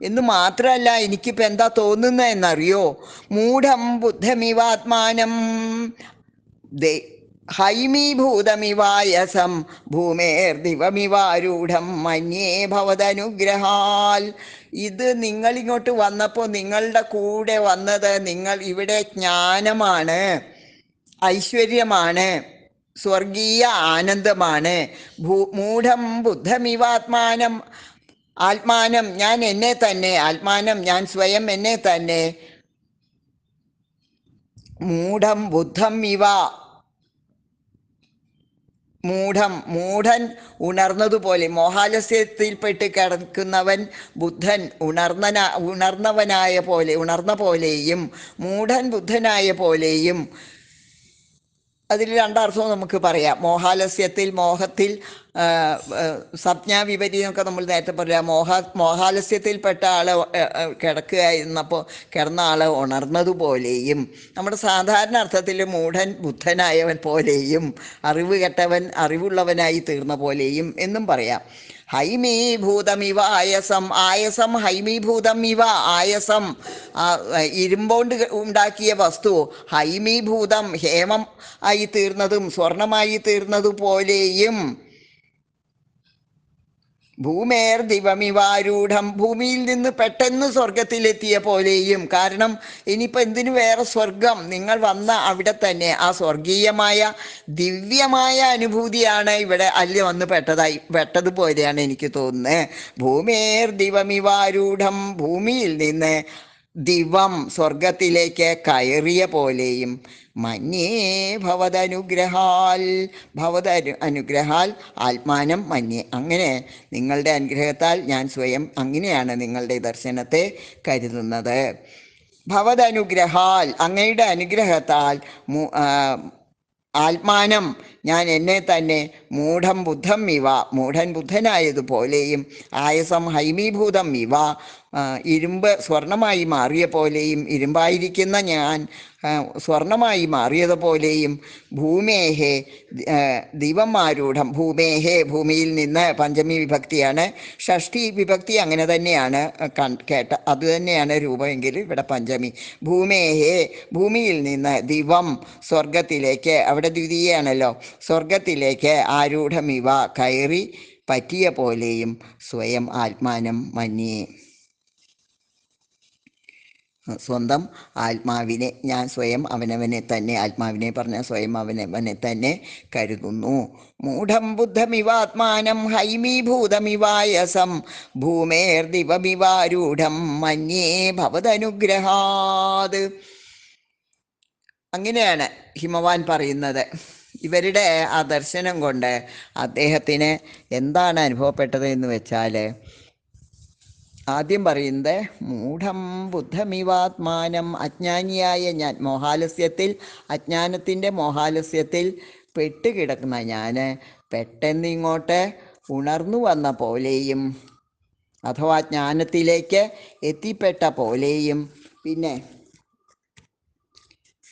എന്ന് മാത്രമല്ല എനിക്കിപ്പോൾ എന്താ തോന്നുന്നത് എന്നറിയോ? മൂഢം ബുദ്ധമിവാത്മാനം ഹൈമീഭൂതമിവായസം ഭൂമേർ ഭൂമേർദിവമിവാരൂഢം മന്യേ ഭവതനുഗ്രഹാൽ. ഇത് നിങ്ങളിങ്ങോട്ട് വന്നപ്പോൾ നിങ്ങളുടെ കൂടെ വന്നത് നിങ്ങൾ ഇവിടെ ജ്ഞാനമാണ് ഐശ്വര്യമാണ് സ്വർഗീയ ആനന്ദമാണ്. ഭൂ മൂഢം ബുദ്ധമിവാത്മാനം ആത്മാനം ഞാൻ എന്നെ തന്നെ ആത്മാനം ഞാൻ സ്വയം എന്നെ തന്നെ. മൂഢം ബുദ്ധം ഇവ. മൂഢം മൂഢൻ ഉണർന്നതുപോലെ മോഹാലസ്യത്തിൽപ്പെട്ട് കിടക്കുന്നവൻ ബുദ്ധൻ ഉണർന്നന ഉണർന്നവനായ പോലെ ഉണർന്ന പോലെയും മൂഢൻ ബുദ്ധനായ പോലെയും അതിൽ രണ്ടർത്ഥവും നമുക്ക് പറയാം. മോഹാലസ്യത്തിൽ മോഹത്തിൽ സംജ്ഞാ വിപരീതമൊക്കെ നമ്മൾ നേരത്തെ പറയാം മോഹ മോഹാലസ്യത്തിൽപ്പെട്ട ആൾ ആ, ആ, കിടക്കുകയായിരുന്നപ്പോൾ കിടന്ന ആളെ ഉണർന്നതുപോലെയും നമ്മുടെ സാധാരണ അർത്ഥത്തിൽ മൂഢൻ ബുദ്ധനായവൻ പോലെയും അറിവ് കെട്ടവൻ അറിവുള്ളവനായി തീർന്ന പോലെയും എന്നും പറയാം. ഹൈമീഭൂതമിവ ആയസം ആയസം ഹൈമീഭൂതം ഇവ ആയസം ഇരുമ്പോണ്ട് ഉണ്ടാക്കിയ വസ്തു ഹൈമീഭൂതം ഹേമം ആയി തീർന്നതും സ്വർണമായി തീർന്നതുപോലെയും ഭൂമേർ ദിവമിവാരൂഢം ഭൂമിയിൽ നിന്ന് പെട്ടെന്ന് സ്വർഗത്തിലെത്തിയ പോലെയും. കാരണം ഇനിയിപ്പോൾ എന്തിനു വേറെ സ്വർഗം നിങ്ങൾ വന്ന അവിടെ തന്നെ ആ സ്വർഗീയമായ ദിവ്യമായ അനുഭൂതിയാണ് ഇവിടെ അല്ലെ വന്ന് പെട്ടതായി പെട്ടതുപോലെയാണ് എനിക്ക് തോന്നുന്നത് ഭൂമേർ ദിവമിവാരൂഢം ഭൂമിയിൽ നിന്ന് ദിവം സ്വർഗത്തിലേക്ക് കയറിയ പോലെയും മഞ്ഞേ ഭവതനുഗ്രഹാൽ ഭവത അനു- അനുഗ്രഹാൽ ആത്മാനം മഞ്ഞേ. അങ്ങനെ നിങ്ങളുടെ അനുഗ്രഹത്താൽ ഞാൻ സ്വയം അങ്ങനെയാണ് നിങ്ങളുടെ ദർശനത്തെ കരുതുന്നത്. ഭവതനുഗ്രഹാൽ അങ്ങയുടെ അനുഗ്രഹത്താൽ ആത്മാനം ഞാൻ എന്നെ തന്നെ മൂഢം ബുദ്ധം ഇവ മൂഢൻ ബുദ്ധനായതുപോലെയും ആയസം ഹൈമീഭൂതം ഇവ ഇരുമ്പ് സ്വർണമായി മാറിയ പോലെയും ഇരുമ്പായിരിക്കുന്ന ഞാൻ സ്വർണമായി മാറിയതുപോലെയും ഭൂമേഹേ ദിവമാരൂഢം ഭൂമേഹേ ഭൂമിയിൽ നിന്ന് പഞ്ചമി വിഭക്തിയാണ് ഷഷ്ടി വിഭക്തി അങ്ങനെ തന്നെയാണ് കേട്ട അതുതന്നെയാണ് രൂപമെങ്കിൽ ഇവിടെ പഞ്ചമി. ഭൂമേഹേ ഭൂമിയിൽ നിന്ന് ദിവം സ്വർഗത്തിലേക്ക് അവിടെ ദ്വിതീയാണല്ലോ സ്വർഗത്തിലേക്ക് ആരൂഢമിവ കയറി പറ്റിയ പോലെയും സ്വയം ആത്മാനം മന്യേ. സ്വന്തം ആത്മാവിനെ ഞാൻ സ്വയം അവനവനെ തന്നെ ആത്മാവിനെ പറഞ്ഞ സ്വയം അവനവനെ തന്നെ കരുതുന്നു. മൂഢം ബുദ്ധമിവാത്മാനം ഹൈമീഭൂതമിവായസം ഭൂമേർ ദിവമിവാരൂഢം മന്യേ ഭവതനുഗ്രഹാത്. അങ്ങനെയാണ് ഹിമവാൻ പറയുന്നത്. ഇവരുടെ ആ ദർശനം കൊണ്ട് അദ്ദേഹത്തിന് എന്താണ് അനുഭവപ്പെട്ടത് എന്ന് വെച്ചാൽ ആദ്യം പറയുന്നത് മൂഢം ബുദ്ധമിവാത്മാനം അജ്ഞാനിയായ ഞാൻ മോഹാലസ്യത്തിൽ അജ്ഞാനത്തിന്റെ മോഹാലസ്യത്തിൽ പെട്ടുകിടക്കുന്ന ഞാൻ പെട്ടെന്ന് ഇങ്ങോട്ട് ഉണർന്നു വന്ന പോലെയും അഥവാ ജ്ഞാനത്തിലേക്ക് എത്തിപ്പെട്ട പോലെയും പിന്നെ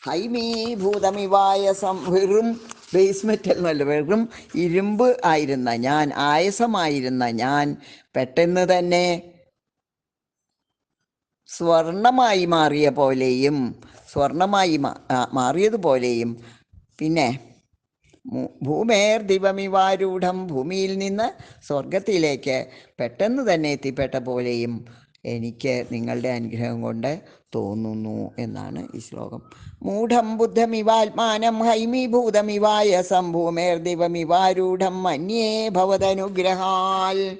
ഹൈമീഭൂതമിവായ സം വെറും ബേസ്മെറ്റ് എന്നല്ല വെറും ഇരുമ്പ് ആയിരുന്ന ഞാൻ ആയസമായിരുന്ന ഞാൻ പെട്ടെന്ന് തന്നെ സ്വർണമായി മാറിയ പോലെയും സ്വർണമായി മാറിയതുപോലെയും പിന്നെ ഭൂമേർ ദിവമിവാരൂഢം ഭൂമിയിൽ നിന്ന് സ്വർഗത്തിലേക്ക് പെട്ടെന്ന് തന്നെ എത്തിപ്പെട്ട പോലെയും എനിക്ക് നിങ്ങളുടെ അനുഗ്രഹം കൊണ്ട് തോന്നുന്നു എന്നാണ് ഈ ശ്ലോകം. മൂഢം ബുദ്ധമിവാത്മാനം ഹൈമീഭൂതമിവായ സംഭൂമേർ ദിവമിവാരൂഢം മന്യേ ഭവതനുഗ്രഹാൽ.